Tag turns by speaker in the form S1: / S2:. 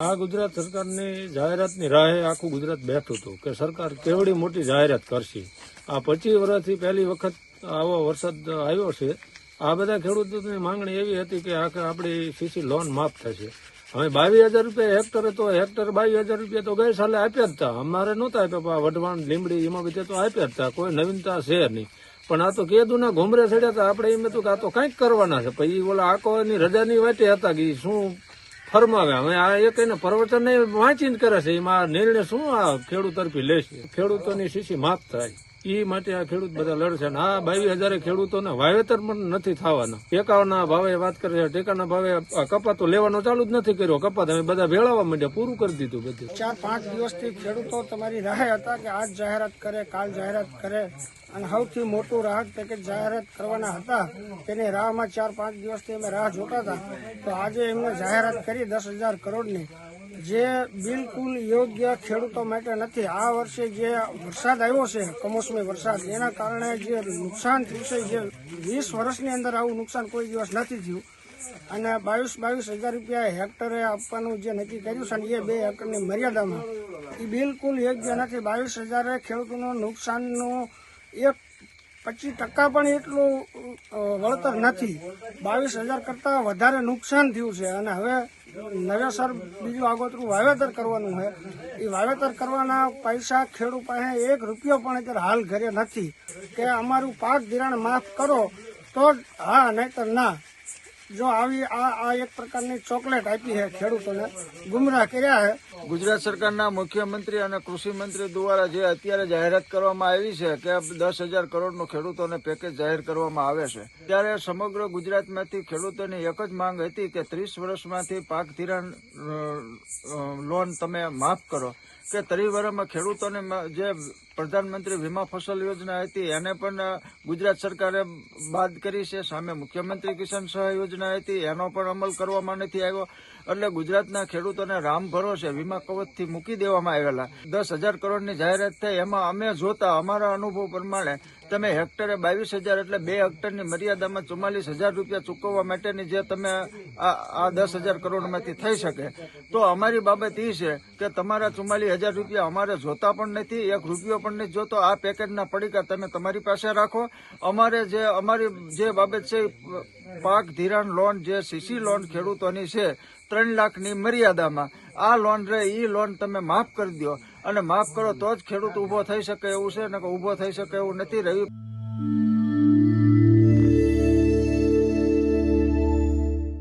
S1: આ ગુજરાત સરકારની જાહેરાતની રાહે આખું ગુજરાત બેઠું હતું કે સરકાર કેવડી મોટી જાહેરાત કરશે. આ પચીસ વર્ષથી પહેલી વખત આવો વરસાદ આવ્યો છે. આ બધા ખેડૂતોની માંગણી એવી હતી કે આખે આપણી સીસી લોન માફ થશે. હવે બાવીસ હજાર રૂપિયા હેક્ટરે તો હેક્ટર બાવીસ હજાર રૂપિયા તો ગઈ સાલે આપ્યા જ હતા અમારે નહોતા આપ્યા વઢવાણ લીમડી એમાં બધા તો આપ્યા જ હતા કોઈ નવીનતા છે નહીં. પણ આ તો કેદું ના ઘોમરે ચડ્યા હતા આપણે એમ હતું કે આ તો કંઈક કરવાના છે. પછી ઓલા આકોની રજાની વાટે હતા કે શું ફરમાવે. હવે આ એક એને પ્રવચન વાંચીને કરે છે. એમાં નિર્ણય શું આ ખેડૂત તરફી લેશે ખેડૂતોની શીશી માફ થાય. એ માટે આ ખેડૂત બધા લડશે. અને આ બાવીસ હજારે ખેડૂતોને વાવેતર પણ નથી થવાના. ટેકાના ભાવે વાત કરે છે. ટેકાના ભાવે કપાતો લેવાનો ચાલુ જ નથી કર્યો. કપાત અમે બધા ભેળાવા માંડ્યા. પૂરું કરી દીધું બધું.
S2: ચાર, પાંચ દિવસથી ખેડૂતો તમારી રાહ હતા કે આજ જાહેરાત કરે, કાલ જાહેરાત કરે. અને સૌથી મોટું રાહત પેકેજ જાહેરાત કરવાના હતા, તેની રાહમાં ચાર, પાંચ દિવસથી અમે રાહ જોતા હતા. તો આજે એમને જાહેરાત કરી દસ હજાર કરોડની. જે બિલકુલ યોગ્ય ખેડૂતો માટે નથી. આ વર્ષે જે વરસાદ આવ્યો છે, કમોસમી વરસાદ, એના કારણે જે નુકસાન થયું છે, જે વીસ વર્ષની અંદર આવું નુકસાન કોઈ દિવસ નથી થયું. અને બાવીસ બાવીસ હજાર રૂપિયા હેક્ટરે આપવાનું જે નક્કી કર્યું છે એ બે હેક્ટરની મર્યાદામાં. એ બિલકુલ યોગ્ય નથી. બાવીસ હજારે ખેડૂતોનું નુકસાનનું એક પચીસ ટકા પણ એટલું વળતર નથી. બાવીસ હજાર કરતાં વધારે નુકસાન થયું છે. અને હવે નવેસર બીજું આગોતરું વાવેતર કરવાનું છે. એ વાવેતર કરવાના પૈસા ખેડૂત પાસે એક રૂપિયો પણ અત્યારે હાલ ઘરે નથી. કે અમારું પાક ધિરાણ માફ કરો તો જ હા, નહીતર ના. જો આવી આ આ એક પ્રકારની ચોકલેટ આપી છે ખેડૂતોને. ગુમરાહ કર્યા છે.
S3: ગુજરાત સરકારના મુખ્યમંત્રી અને કૃષિ મંત્રી દ્વારા જે અત્યારે જાહેરાત કરવામાં આવી છે કે દસ હજાર કરોડનું ખેડૂતોને પેકેજ જાહેર કરવામાં આવે છે, ત્યારે સમગ્ર ગુજરાતમાંથી ખેડૂતોની એક જ માંગ હતી કે ત્રીસ વર્ષમાંથી પાક ધિરાણ લોન તમે માફ કરો. કે વર્ષમાં ખેડૂતોને જે પ્રધાનમંત્રી વીમા ફસલ યોજના હતી, એને પણ ગુજરાત સરકારે બાદ કરી છે. સામે મુખ્યમંત્રી કિસાન સહાય યોજના હતી, એનો પણ અમલ કરવામાં નથી આવ્યો. એટલે ગુજરાતના ખેડૂતોને રામ ભરોસે વીમા કવચથી મૂકી દેવામાં આવેલા. દસ હજાર કરોડની જાહેરાત થઈ. એમાં અમે જોતા, અમારા અનુભવ પ્રમાણે તમે હેક્ટરે બાવીસ હજાર એટલે બે હેક્ટરની મર્યાદામાં ચુમ્માલીસ હજાર રૂપિયા ચૂકવવા માટેની જે તમે આ દસ હજાર કરોડમાંથી થઈ શકે. તો અમારી બાબત એ છે કે તમારા ચુમ્માલીસ હજાર રૂપિયા અમારે જોતા પણ નથી, એક રૂપિયો પણ નથી જોતો. આ પેકેજના પડીકા તમે તમારી પાસે રાખો. અમારે જે, અમારી જે બાબત છે, પાક ધિરાણ લોન જે સીસી લોન ખેડૂતોની છે, ત્રણ લાખની મર્યાદામાં. આ લોન રહે એ લોન તમે માફ કરી દો અને માફ કરો, તો જ ખેડૂત ઊભો થઈ શકે એવું છે ને ઊભો થઈ શકે એવું નથી રહ્યું.